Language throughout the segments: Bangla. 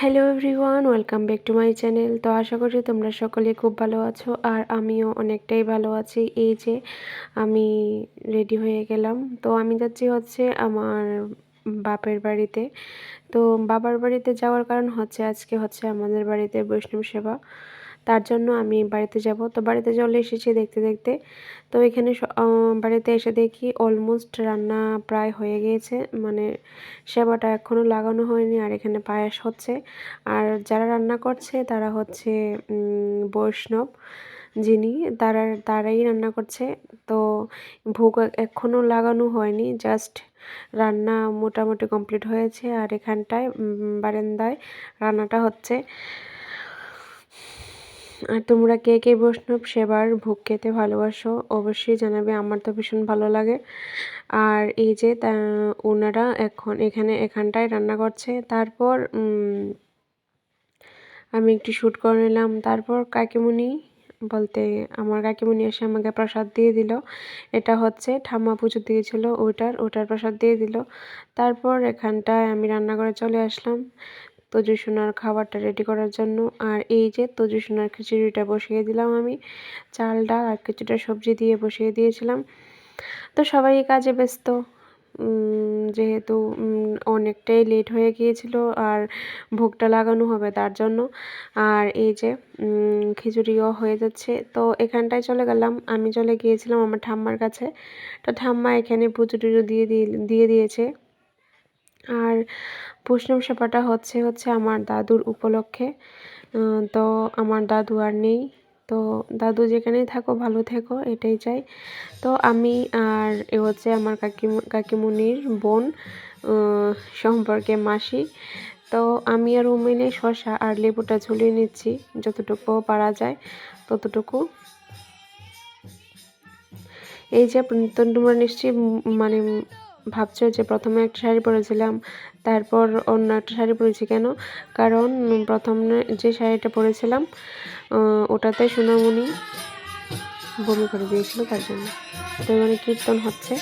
Hello everyone welcome back to my channel তো আশা করি তোমরা সকলে খুব ভালো আছো আর আমিও অনেকটাই ভালো আছি। এই যে আমি রেডি হয়ে গেলাম। তো আমি যাচ্ছি হচ্ছে আমার বাপের বাড়িতে। তো বাবার বাড়িতে যাওয়ার কারণ হচ্ছে আজকে হচ্ছে আমাদের বাড়িতে বৈষ্ণব সেবা। তার জন্য আমি বাড়িতে যাব। তো বাড়িতে চলে এসেছি দেখতে দেখতে। তো এখানে বাড়িতে এসে দেখি অলমোস্ট রান্না প্রায় হয়ে গিয়েছে। মানে সেবাটা এখনও লাগানো হয়নি, আর এখানে পায়েস হচ্ছে। আর যারা রান্না করছে তারা হচ্ছে বৈষ্ণব যিনি, তারা, তারাই রান্না করছে। তো ভোগ এখনও লাগানো হয়নি জাস্ট রান্না মোটামুটি কমপ্লিট হয়েছে। আর এখানটায় বারান্দায় রান্নাটা হচ্ছে। আর তোমরা কে কে বৈষ্ণব সেবার ভোগ খেতে ভালোবাসো অবশ্যই জানাবে, আমার তো ভীষণ ভালো লাগে। আর এই যে ওনারা এখন এখানে এখানটায় রান্না করছে, তারপর আমি একটু শ্যুট করে নিলাম। তারপর কাকিমুনি বলতে, আমার কাকিমুনি এসে আমাকে প্রসাদ দিয়ে দিল। এটা হচ্ছে ঠাম্মা পুজো দিয়েছিল ওটার ওটার প্রসাদ দিয়ে দিল। তারপর এখানটায় আমি রান্না করে চলে আসলাম। তজু সোনার খাবারটা রেডি করার জন্য। আর এই যে তজু সোনার খিচুড়িটা বসিয়ে দিলাম আমি। চাল, ডাল আর কিছুটা সবজি দিয়ে বসিয়ে দিয়েছিলাম। তো সবাই কাজে ব্যস্ত। যেহেতু অনেকটাই লেট হয়ে গিয়েছিল আর ভোগটা লাগানো হবে তার জন্য। আর এই যে খিচুড়িও হয়ে যাচ্ছে। তো এখানটায় চলে গেলাম। আমি চলে গিয়েছিলাম আমার ঠাম্মার কাছে। তো ঠাম্মা এখানে পুজো টুজো দিয়ে দিয়ে দিয়েছে। আর বৈষ্ণব সেবাটা হচ্ছে হচ্ছে আমার দাদুর উপলক্ষে। তো আমার দাদু আর নেই। তো দাদু যেখানেই থাকো, ভালো থেকো, এটাই চাই। তো আমি আর এ হচ্ছে আমার কাকিমু, কাকিমুনির বোন সম্পর্কে মাসি। তো আমি আর উমেনে শশা আর লেবুটা ঝুলিয়ে নিচ্ছি, যতটুকু পারা যায় ততটুকু। এই যে তোমরা নিশ্চয়ই মানে ভাবছ যে প্রথমে একটা শাড়ি পরেছিলাম, তারপর অন্য একটা শাড়ি পরেছি কেন? কারণ প্রথম যে শাড়িটা পরেছিলাম ওটাতে সোনামণি বমি করে দিয়েছিল তার জন্য। তো মানে কীর্তন হচ্ছে।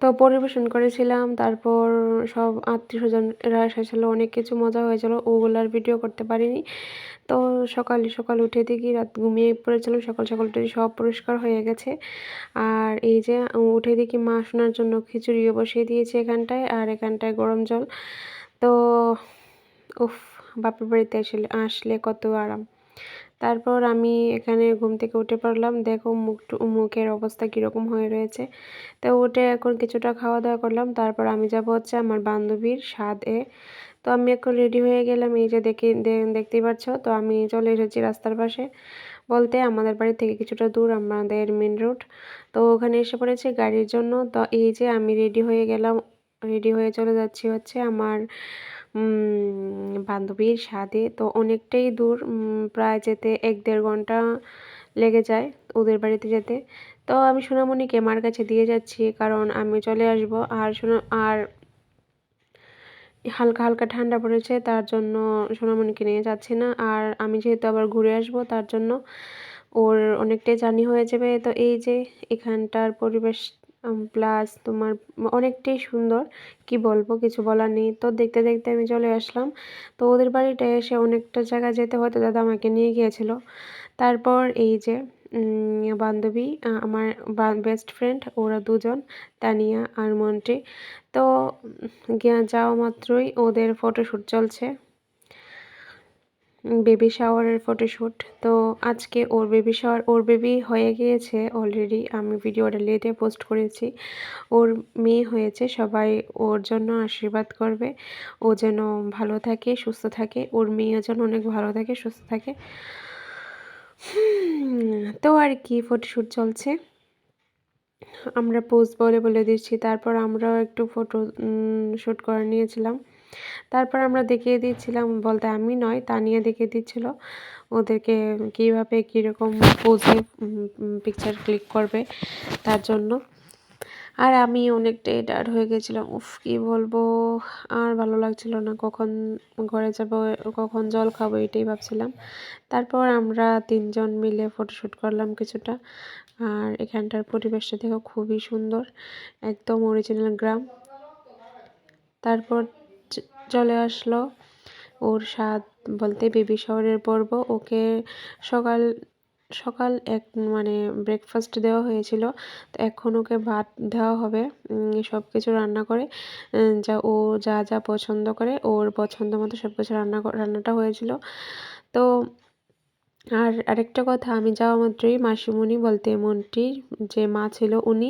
তো পরিবেশন করেছিলাম, তারপর সব আত্মীয় স্বজনরা এসেছিল, অনেক কিছু মজা হয়েছিল ওগুলার ভিডিও করতে পারিনি। তো সকালে সকাল উঠে দেখি রাত ঘুমিয়ে পড়েছিলাম সকাল সকাল উঠে সব পরিষ্কার হয়ে গেছে। আর এই যে উঠে দেখি মা শোনার জন্য খিচুড়িও বসিয়ে দিয়েছে এখানটায়, আর এখানটায় গরম জল। তো উফ, বাপের বাড়িতে আসলে আসলে কত আরাম। তারপর আমি এখানে ঘুম থেকে উঠে পড়লাম। দেখো মুখ মুখের অবস্থা কীরকম হয়ে রয়েছে। তো উঠে এখন কিছুটা খাওয়া দাওয়া করলাম। তারপর আমি যাব হচ্ছে আমার বান্ধবীর স্বাদে তো আমি এখন রেডি হয়ে গেলাম। এই যে দেখে দেখতেই পাচ্ছ তো আমি চলে এসেছি রাস্তার পাশে। বলতে আমাদের বাড়ি থেকে কিছুটা দূর, আমাদের মেন রোড তো ওখানে এসে পড়েছে গাড়ির জন্য। তো এই যে আমি রেডি হয়ে গেলাম রেডি হয়ে চলে যাচ্ছি হচ্ছে আমার বান্ধবীর স্বাদে তো অনেকটাই দূর প্রায় যেতে এক দেড় ঘণ্টা লেগে যায় ওদের বাড়িতে যেতে। তো আমি সোনামণিকে মার কাছে দিয়ে যাচ্ছি, কারণ আমি চলে আসব। আর সোনা, আর হালকা হালকা ঠান্ডা পড়েছে, তার জন্য সোনামণিকে নিয়ে যাচ্ছি না। আর আমি যেহেতু আবার ঘুরে আসব, তার জন্য ওর অনেকটাই জার্নি হয়ে যাবে। তো এই যে এখানটার পরিবেশ প্লাস তোমার অনেকটাই সুন্দর। কি বলব, কিছু বলার নেই। তো দেখতে দেখতে আমি চলে আসলাম। তো ওদের বাড়িটা এসে অনেকটা জায়গা যেতে হয়তো দাদা আমাকে নিয়ে গিয়েছিল। তারপর এই যে বান্ধবী আমার বেস্ট ফ্রেন্ড ওরা দুজন, তানিয়া আর মন্টি। তো যাওয়া মাত্রই ওদের ফটোশ্যুট চলছে। বেবি শাওয়ারের ফটোশ্যুট তো আজকে ওর বেবি শাওয়ার ওর বেবি হয়ে গিয়েছে অলরেডি আমি ভিডিওটা লেটে পোস্ট করেছি। ওর মেয়ে হয়েছে, সবাই ওর জন্য আশীর্বাদ করবে। ও যেন ভালো থাকে, সুস্থ থাকে। ওর মেয়েও যেন অনেক ভালো থাকে, সুস্থ থাকে। তো আর কি ফটোশ্যুট চলছে? আমরা পোস্ট বলে বলে দিচ্ছি। তারপর আমরাও একটু ফটো শ্যুট করে নিয়েছিলাম। তারপর আমরা দেখিয়ে দিচ্ছিলাম, বলতে আমি নয় তা নিয়ে দেখিয়ে দিচ্ছিল। ওদেরকে কীভাবে, কীরকম পোজে পিকচার ক্লিক করবে তার জন্য। আর আমি অনেকটাই ডার হয়ে গেছিলাম। উফ, কী বলব, আর ভালো লাগছিল না। কখন ঘরে যাব, কখন জল খাব, এটাই ভাবছিলাম। তারপর আমরা তিনজন মিলে ফটোশ্যুট করলাম কিছুটা। আর এখানটার পরিবেশটা দেখো খুবই সুন্দর, একদম অরিজিনাল গ্রাম। তারপর চলে আসলো। ওর স্বাদ বলতে বেবি শহরের পর্ব। ওকে সকাল সকাল এক মানে ব্রেকফাস্ট দেওয়া হয়েছিল। তো এখন ওকে ভাত দেওয়া হবে। সব কিছু রান্না করে যা ও যা যা পছন্দ করে, ওর পছন্দ মতো সব কিছু রান্না রান্নাটা হয়েছিল। তো আর আরেকটা কথা, আমি যাওয়া মাত্রই মাসিমণি বলতে মন্ত্রীর যে মা ছিল উনি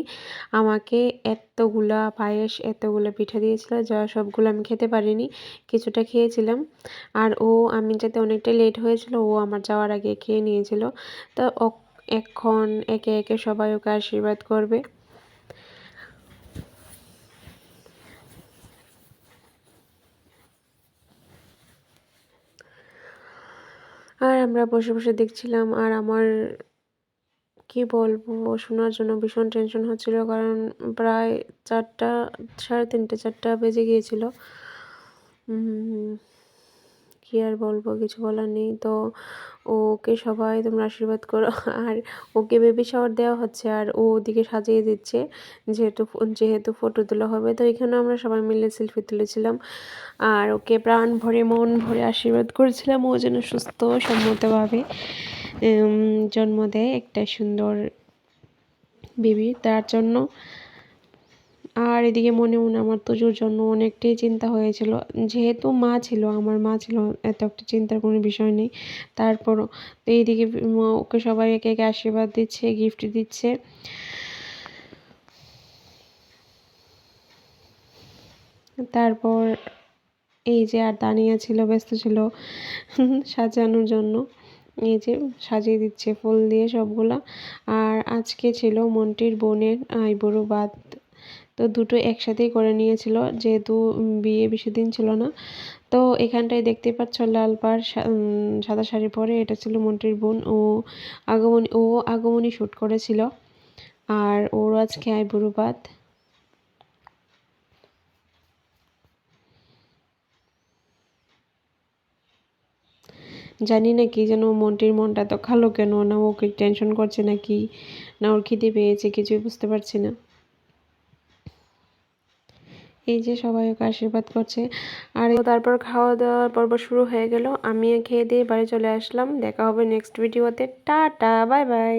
আমাকে এতগুলা পায়েস, এতগুলো পিঠা দিয়েছিল যা সবগুলো আমি খেতে পারিনি, কিছুটা খেয়েছিলাম। আর ও, আমি যাতে অনেকটা লেট হয়েছিল, ও আমার যাওয়ার আগে খেয়ে নিয়েছিল। তো এখন একে একে সবাই ওকে আশীর্বাদ করবে। আর আমরা বসে বসে দেখছিলাম আর আমার, কি বলব, শোনার জন্য ভীষণ টেনশন হচ্ছিল কারণ প্রায় চারটা, সাড়ে তিনটে, চারটা বেজে গিয়েছিল। কী আর বলব, কিছু বলার নেই। তো ওকে সবাই তোমরা আশীর্বাদ করো। আর ওকে বেবি শাওয়ার দেওয়া হচ্ছে আর ও ওদিকে সাজিয়ে দিচ্ছে, যেহেতু যেহেতু ফটো তোলা হবে। তো এখানে আমরা সবাই মিলে সেলফি তুলেছিলাম। আর ওকে প্রাণ ভরে, মন ভরে আশীর্বাদ করেছিলাম। ও যেন সুস্থ, সম্মতভাবে জন্ম দেয় একটা সুন্দর বেবি তার জন্য। আর এদিকে মনে মনে আমার তুজুর জন্য অনেকটাই চিন্তা হয়েছিল। যেহেতু মা ছিল, আমার মা ছিল, এত একটা চিন্তার কোনো বিষয় নেই। তারপরও তো এইদিকে ওকে সবাই একে একে আশীর্বাদ দিচ্ছে গিফট দিচ্ছে। তারপর এই যে আর দানিয়া ছিল, ব্যস্ত ছিল সাজানোর জন্য। এই যে সাজিয়ে দিচ্ছে ফুল দিয়ে সবগুলা। আর আজকে ছিল মন্টির বোনের আইবুড়ো বাদ তো দুটো একসাথেই করে নিয়েছিল, যেহেতু বিয়ে বেশি দিন ছিল না। তো এখানটায় দেখতে পাচ্ছ লাল পাড় সাদা শাড়ি পরে এটা ছিল মন্ত্রীর বোন। ও আগমনী ও আগমনী শ্যুট করেছিল। আর ওর আজকে আইবুড়ো বাদ জানি না কি যেন মন্টির মনটা তো খালো কেন, না ওকে টেনশন করছে নাকি, না ওর খিদে পেয়েছে, কিছুই বুঝতে পারছি না। এই যে সবাই ওকে আশীর্বাদ করছে। আর তারপর খাওয়া দাওয়া পর্ব শুরু হয়ে গেল। আমি খেয়ে দিয়ে বাড়ি চলে আসলাম। দেখা হবে নেক্সট ভিডিওতে টাটা বাই বাই